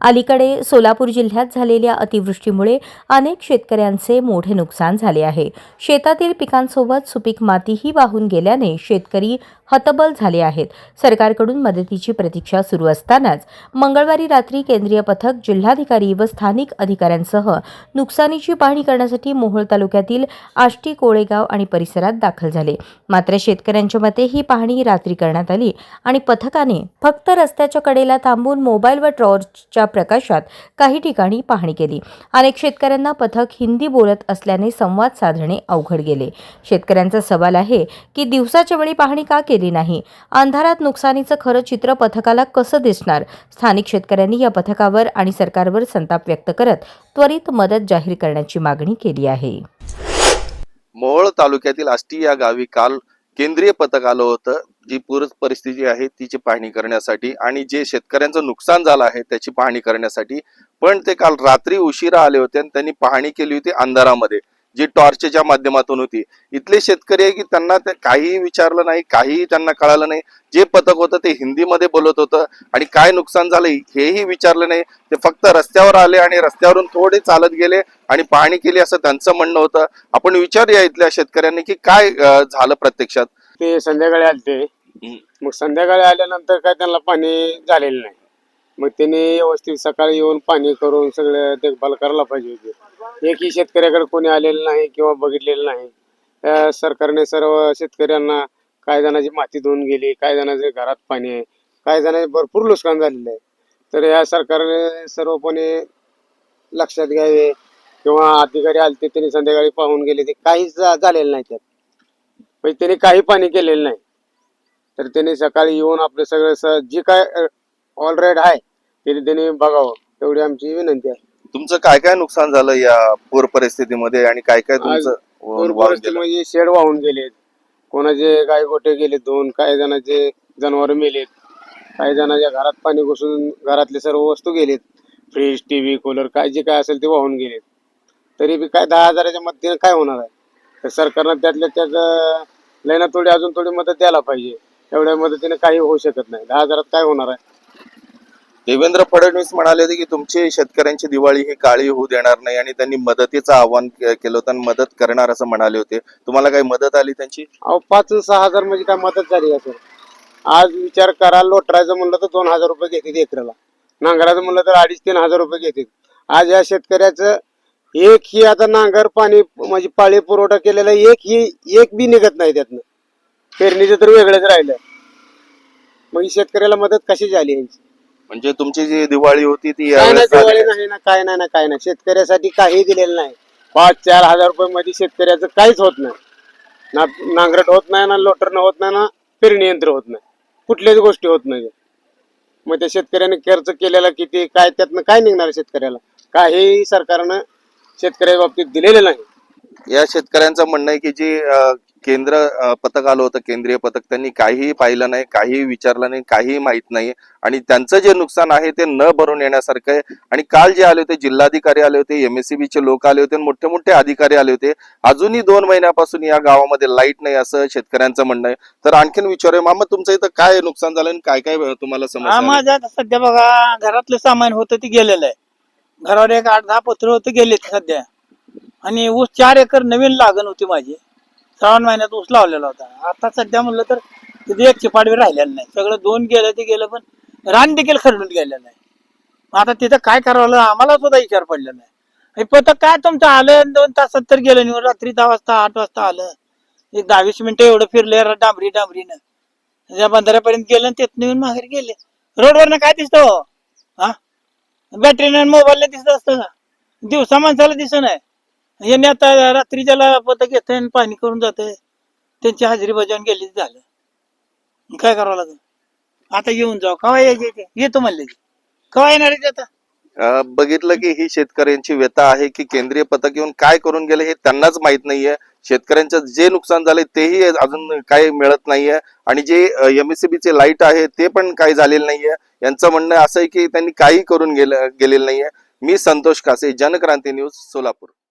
अलीकडे सोलापूर जिल्ह्यात झालेल्या अतिवृष्टीमुळे अनेक शेतकऱ्यांचे मोठे नुकसान झाले आहे. शेतातील पिकांसोबत सुपीक मातीही वाहून गेल्याने शेतकरी हतबल झाले आहेत. सरकारकडून मदतीची प्रतीक्षा सुरू असतानाच मंगळवारी रात्री केंद्रीय पथक जिल्हाधिकारी व स्थानिक अधिकाऱ्यांसह नुकसानीची पाहणी करण्यासाठी मोहोळ तालुक्यातील आष्टी कोळेगाव आणि परिसरात दाखल झाले. मात्र शेतकऱ्यांच्या मते ही पाहणी रात्री करण्यात आली आणि पथकाने फक्त रस्त्याच्या कडेला थांबून मोबाईल व टॉर्चच्या प्रकाशात काही ठिकाणी पाहणी केली. अनेक शेतकऱ्यांना पथक हिंदी बोलत असल्याने संवाद साधणे अवघड गेले. शेतकऱ्यांचा सवाल आहे की दिवसाच्या वेळी पाहणी का केली नाही? अंधारात नुकसानीचं खरं चित्र पथकाला कसं दिसणार? स्थानिक शेतकऱ्यांनी या पथकावर आणि सरकारवर संताप व्यक्त करत त्वरित मदत जाहीर करण्याची मागणी केली आहे. मोहोळ तालुक्यातील आष्टी या गावी काल केंद्रीय पथक आलं होतं. जी पूर परिस्थिती आहे तिची पाहणी करण्यासाठी आणि जे शेतकऱ्यांचं नुकसान झालं आहे त्याची पाहणी करण्यासाठी. पण ते काल रात्री उशिरा आले होते आणि त्यांनी पाहणी केली होती अंधारामध्ये जी टॉर्चच्या माध्यमातून होती. इथले शेतकरी आहे की त्यांना ते काहीही विचारलं नाही काहीही त्यांना कळालं नाही. जे पथक होतं ते हिंदीमध्ये बोलत होतं आणि काय नुकसान झालं हेही विचारलं नाही. ते फक्त रस्त्यावर आले आणि रस्त्यावरून थोडे चालत गेले आणि पाहणी केली असं त्यांचं म्हणणं होतं. आपण विचारूया इथल्या शेतकऱ्यांनी की काय झालं प्रत्यक्षात? ते संध्याकाळी आले मग संध्याकाळी आल्यानंतर काय त्यांना पाणी झालेलं नाही. मग त्यांनी व्यवस्थित सकाळी येऊन पाणी करून सगळं देखभाल करायला पाहिजे होती. एकही शेतकऱ्याकडे कोणी आलेलं नाही किंवा बघितलेलं नाही. सरकारने सर्व शेतकऱ्यांना काही जणांची माती धुवून गेली काही जणांचे घरात पाणी आहे काही जणांचे भरपूर नुकसान झालेलं आहे. तर या सरकारने सर्वपणे लक्षात घ्यावे किंवा अधिकारी ते त्यांनी संध्याकाळी पाहून गेले ते काहीच झालेलं नाही त्यात. म्हणजे त्यांनी काही पाणी केलेलं नाही. तर त्यांनी सकाळी येऊन आपलं सगळं स- जे काय ऑल राईट आहे ते त्यांनी बघावं. एवढी आमची विनंती आहे. तुमचं काय काय नुकसान झालं या पूर परिस्थितीमध्ये आणि काय काय तुमचं पूर वाहून गेलं? परिस्थितीमध्ये शेड वाहून गेलेत. कोणाचे गाय गोटे गेले दोन काही जणांचे जनावर मेलेत. काही जणांच्या घरात पाणी घुसून घरातले सर्व वस्तू गेलेत. फ्रीज टीव्ही कूलर काय जे काय असेल ते वाहून गेलेत. तरी बी काय दहा हजाराच्या मदतीने काय होणार आहे? तर सरकारनं त्यातल्या त्यात अं, थोडी अजून थोडी मदत द्यायला पाहिजे. एवढ्या मदतीने काही होऊ शकत नाही. दहा हजारात काय होणार आहे? देवेंद्र फडणवीस म्हणाले होते की तुमची शेतकऱ्यांची दिवाळी ही काळी होऊ देणार नाही आणि त्यांनी मदतीचं आवाहन केलं होतं आणि मदत करणार असं म्हणाले होते. तुम्हाला काही मदत आली त्यांची? अहो पाच सहा हजार म्हणजे काय मदत झाली असेल आज विचार करा लोटरायचं म्हणलं तर दोन हजार रुपये घेतात एकराला. नांगराचं म्हणलं तर अडीच तीन हजार रुपये घेतात. आज या शेतकऱ्याचं एक ही आता नांगर पाणी म्हणजे पाळी पुरवठा केलेला एक ही एक बी निघत नाही त्यातनं. पेरणीचं तर वेगळंच राहिलं. मग ही शेतकऱ्याला मदत कशी झाली यांची म्हणजे तुमची जी दिवाळी होती ती काय नाही यावेळेस झाली. दिवाळी नाही ना काय नाही ना काय नाही. शेतकऱ्यासाठी काही दिलेलं नाही. पाच चार हजार रुपये मध्ये शेतकऱ्याचं काहीच होत नाही. ना नांगरट होत नाही ना लोटरणं होत नाही ना पेरणी यंत्र होत नाही. कुठल्याच गोष्टी होत नाही. मग त्या शेतकऱ्याने खर्च केलेला किती काय त्यातनं काय निघणार शेतकऱ्याला? काही सरकारनं शेतकऱ्या बाबतीत दिलेलं नाही. या शेतकऱ्यांचं म्हणणं आहे की जी अं, केंद्र पथक आलं होतं केंद्रीय पथक. त्यांनी काहीही पाहिलं नाही काहीही विचारलं नाही काहीही माहीत नाही. आणि त्यांचं जे नुकसान आहे ते न भरून येण्यासारखं आहे. आणि काल जे आले होते जिल्हाधिकारी आले होते एमएससीबीचे लोक आले होते आणि मोठे मोठे अधिकारी आले होते. अजूनही दोन महिन्यापासून या गावामध्ये लाइट नाही असं शेतकऱ्यांचं म्हणणं आहे. तर आणखीन विचारूया मामा तुमचं इथं काय नुकसान झालं आणि काय काय तुम्हाला समजा सध्या बघा घरातलं सामान होतं ते गेलेलं आहे. घरावर एक आठ दहा पत्र होतं गेले सध्या. आणि ऊस चार एकर नवीन लागण होती माझी. श्रावण महिन्यात ऊस लावलेला होता. आता सध्या म्हणलं तर तिथे एक चिपाडवी राहिलेलं नाही. सगळं दोन गेलं ते गेलं पण रान देखील खरडून गेलेलं आहे आता तिथं काय करावं आम्हाला सुद्धा विचार पडलेला नाही. हे पथक काय तुमचं आलं? दोन तासात तर गेलं निवड रात्री दहा वाजता आठ वाजता आलं. एक दहा वीस मिनिटं एवढं फिरले डांबरी डांबरीनं. त्या बंधाऱ्यापर्यंत गेलं आणि येऊन माघारी गेले. रोडवरनं काय दिसतं हो? हा? बॅटरीनं मोबाईलला दिसत असतं दिवसा माणसाला दिसत नाही. यांनी आता रात्री ज्याला पथक येतंय आणि पाणी करून जाते त्यांची हजेरी बजावून गेली झालं. काय करावं लागेल? आता येऊन जाऊ कवा यायचे येतो म्हणले कवा येणार आता? बघितलं की ही शेतकऱ्यांची व्यथा आहे की केंद्रीय पथक येऊन काय करून गेले हे त्यांनाच माहीत नाहीये. शेतकऱ्यांचं जे नुकसान झाले तेही अजून काही मिळत नाहीये. आणि जे एमएससीबीचे लाइट आहे ते पण काही झालेलं नाहीये. यांचं म्हणणं असं आहे की त्यांनी काही करून गेलं गेलेलं नाहीये. मी संतोष कासे जनक्रांती न्यूज सोलापूर.